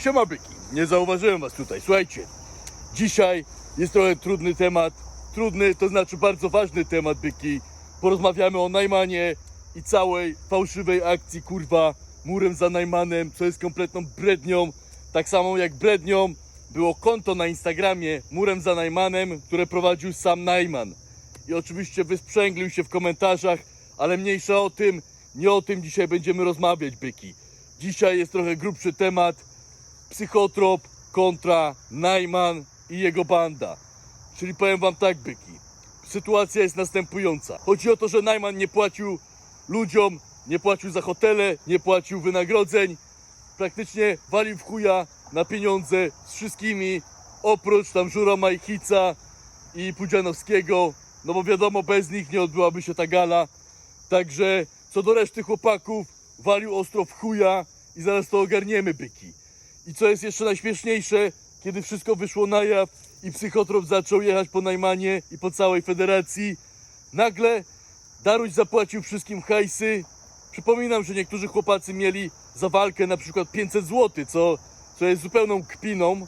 Siema byki, nie zauważyłem was tutaj. Słuchajcie, dzisiaj jest trochę trudny temat. Trudny, to znaczy bardzo ważny temat byki. Porozmawiamy o Najmanie i całej fałszywej akcji, kurwa, murem za Najmanem, co jest kompletną brednią. Tak samo jak brednią było konto na Instagramie murem za Najmanem, które prowadził sam Najman. I oczywiście wysprzęglił się w komentarzach, ale mniejsza o tym, nie o tym dzisiaj będziemy rozmawiać, byki. Dzisiaj jest trochę grubszy temat. Psychotrop kontra Najman i jego banda. Czyli powiem wam tak, byki. Sytuacja jest następująca. Chodzi o to, że Najman nie płacił ludziom, nie płacił za hotele, nie płacił wynagrodzeń. Praktycznie walił w chuja na pieniądze z wszystkimi, oprócz tam Żuroma i Hica i Pudzianowskiego. No bo wiadomo, bez nich nie odbyłaby się ta gala. Także co do reszty chłopaków, walił ostro w chuja i zaraz to ogarniemy, byki. I co jest jeszcze najśmieszniejsze, kiedy wszystko wyszło na jaw i psychotrop zaczął jechać po Najmanie i po całej federacji, nagle Daruś zapłacił wszystkim hajsy. Przypominam, że niektórzy chłopacy mieli za walkę na przykład 500 zł, co, co jest zupełną kpiną.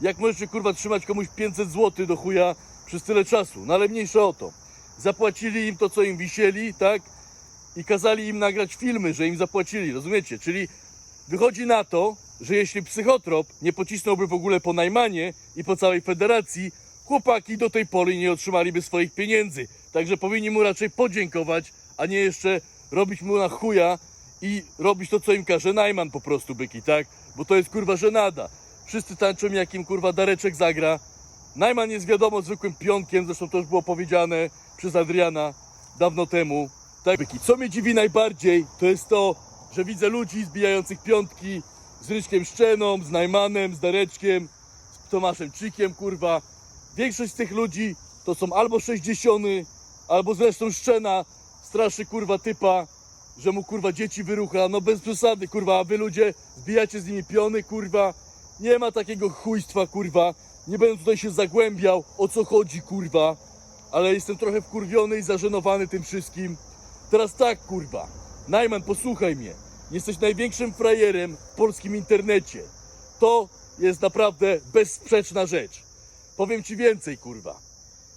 Jak możecie kurwa trzymać komuś 500 zł do chuja przez tyle czasu? No ale mniejsza o to. Zapłacili im to, co im wisieli, tak? I kazali im nagrać filmy, że im zapłacili, rozumiecie? Czyli wychodzi na to, że jeśli psychotrop nie pocisnąłby w ogóle po Najmanie i po całej federacji, chłopaki do tej pory nie otrzymaliby swoich pieniędzy. Także powinni mu raczej podziękować, a nie jeszcze robić mu na chuja i robić to, co im każe Najman po prostu, byki, tak? Bo to jest kurwa żenada. Wszyscy tańczą, jakim kurwa Dareczek zagra. Najman jest wiadomo zwykłym pionkiem, zresztą to już było powiedziane przez Adriana dawno temu. Tak, byki. Co mnie dziwi najbardziej, to jest to, że widzę ludzi zbijających piątki z Ryszkiem Szczeną, z Najmanem, z Dareczkiem, z Tomaszem Czykiem, kurwa. Większość z tych ludzi to są albo 60, albo zresztą Szczena straszy kurwa typa, że mu kurwa dzieci wyrucha. No bez przesady, kurwa, a wy ludzie zbijacie z nimi piony, kurwa. Nie ma takiego chujstwa, kurwa. Nie będę tutaj się zagłębiał, o co chodzi, kurwa. Ale jestem trochę wkurwiony i zażenowany tym wszystkim. Teraz tak, kurwa. Najman, posłuchaj mnie. Jesteś największym frajerem w polskim internecie. To jest naprawdę bezsprzeczna rzecz. Powiem ci więcej, kurwa.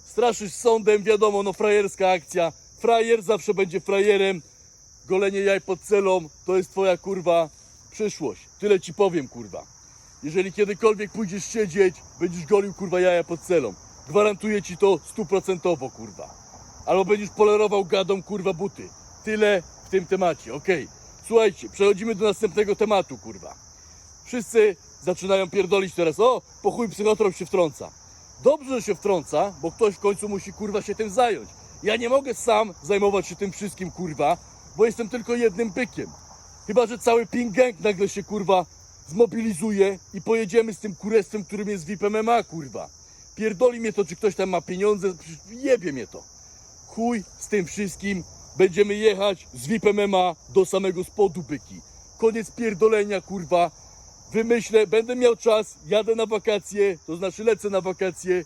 Straszysz sądem, wiadomo, no frajerska akcja. Frajer zawsze będzie frajerem. Golenie jaj pod celą to jest twoja, kurwa, przyszłość. Tyle ci powiem, kurwa. Jeżeli kiedykolwiek pójdziesz siedzieć, będziesz golił, kurwa, jaja pod celą. Gwarantuję ci to stuprocentowo, kurwa. Albo będziesz polerował gadą, kurwa, buty. Tyle w tym temacie, okej. Słuchajcie, przechodzimy do następnego tematu, kurwa. Wszyscy zaczynają pierdolić teraz, o, po chuj psychotrop się wtrąca. Dobrze, że się wtrąca, bo ktoś w końcu musi, kurwa, się tym zająć. Ja nie mogę sam zajmować się tym wszystkim, kurwa, bo jestem tylko jednym bykiem. Chyba, że cały ping gang nagle się, kurwa, zmobilizuje i pojedziemy z tym kurestwem, którym jest VIP MMA, kurwa. Pierdoli mnie to, czy ktoś tam ma pieniądze, jebie mnie to. Chuj z tym wszystkim, będziemy jechać z VIP MMA do samego spodu, byki. Koniec pierdolenia, kurwa. Wymyślę, będę miał czas, jadę na wakacje, to znaczy lecę na wakacje.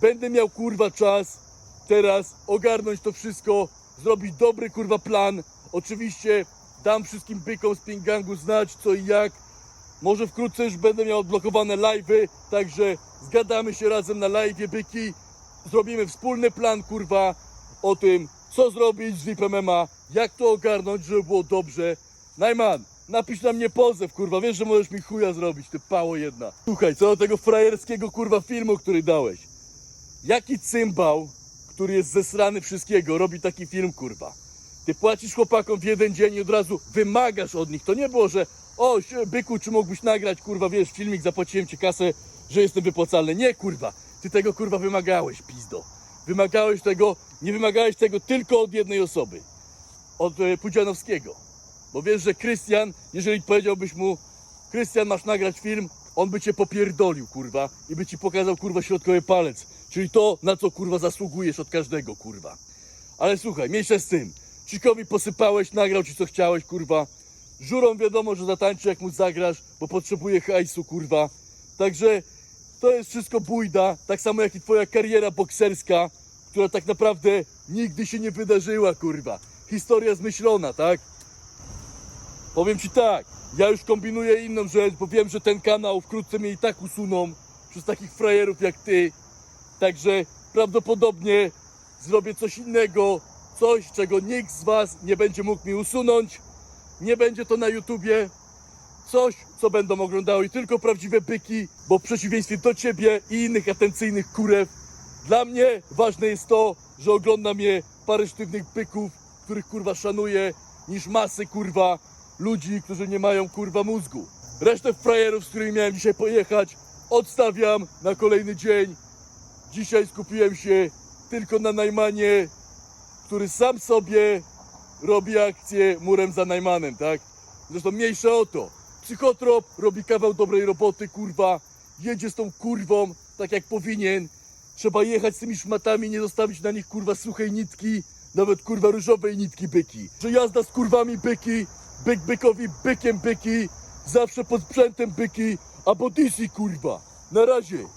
Będę miał, kurwa, czas teraz ogarnąć to wszystko, zrobić dobry, kurwa, plan. Oczywiście dam wszystkim bykom z Ping Gangu znać co i jak. Może wkrótce już będę miał odblokowane live'y, także zgadamy się razem na live'ie byki. Zrobimy wspólny plan, kurwa, o tym, co zrobić z VIP MMA, jak to ogarnąć, żeby było dobrze. Najman, napisz na mnie pozew, kurwa, wiesz, że możesz mi chuja zrobić, ty pało jedna. Słuchaj, co do tego frajerskiego, kurwa, filmu, który dałeś. Jaki cymbał, który jest zesrany wszystkiego, robi taki film, kurwa? Ty płacisz chłopakom w jeden dzień i od razu wymagasz od nich. To nie było, że o, byku, czy mógłbyś nagrać, kurwa, wiesz, filmik, zapłaciłem ci kasę, że jestem wypłacalny. Nie, kurwa. Ty tego, kurwa, wymagałeś, pizdo. Wymagałeś tego, nie wymagałeś tego tylko od jednej osoby. Od e, Pudzianowskiego. Bo wiesz, że Krystian, jeżeli powiedziałbyś mu, Krystian, masz nagrać film, on by cię popierdolił, kurwa, i by ci pokazał, kurwa, środkowy palec. Czyli to, na co, kurwa, zasługujesz od każdego, kurwa. Ale słuchaj, mniejsza z tym. Cikowi posypałeś, nagrał ci co chciałeś, kurwa. Żurą wiadomo, że zatańczy jak mu zagrasz, bo potrzebuje hajsu, kurwa. Także to jest wszystko bójda, tak samo jak i twoja kariera bokserska, która tak naprawdę nigdy się nie wydarzyła, kurwa. Historia zmyślona, tak? Powiem ci tak, ja już kombinuję inną rzecz, bo wiem, że ten kanał wkrótce mnie i tak usuną przez takich frajerów jak ty. Także prawdopodobnie zrobię coś innego, coś, czego nikt z was nie będzie mógł mi usunąć. Nie będzie to na YouTubie. Coś, co będą oglądały tylko prawdziwe byki, bo w przeciwieństwie do ciebie i innych atencyjnych kurew, dla mnie ważne jest to, że ogląda mnie parę sztywnych byków, których kurwa szanuję, niż masy kurwa ludzi, którzy nie mają kurwa mózgu. Resztę frajerów, z którymi miałem dzisiaj pojechać, odstawiam na kolejny dzień. Dzisiaj skupiłem się tylko na Najmanie, który sam sobie robi akcję murem za Najmanem, tak? Zresztą mniejsza o to. Psychotrop robi kawał dobrej roboty, kurwa. Jedzie z tą kurwą, tak jak powinien. Trzeba jechać z tymi szmatami, nie zostawić na nich kurwa suchej nitki, nawet kurwa różowej nitki byki. Że jazda z kurwami byki, byk bykowi bykiem byki, zawsze pod sprzętem byki, a bo DC kurwa. Na razie.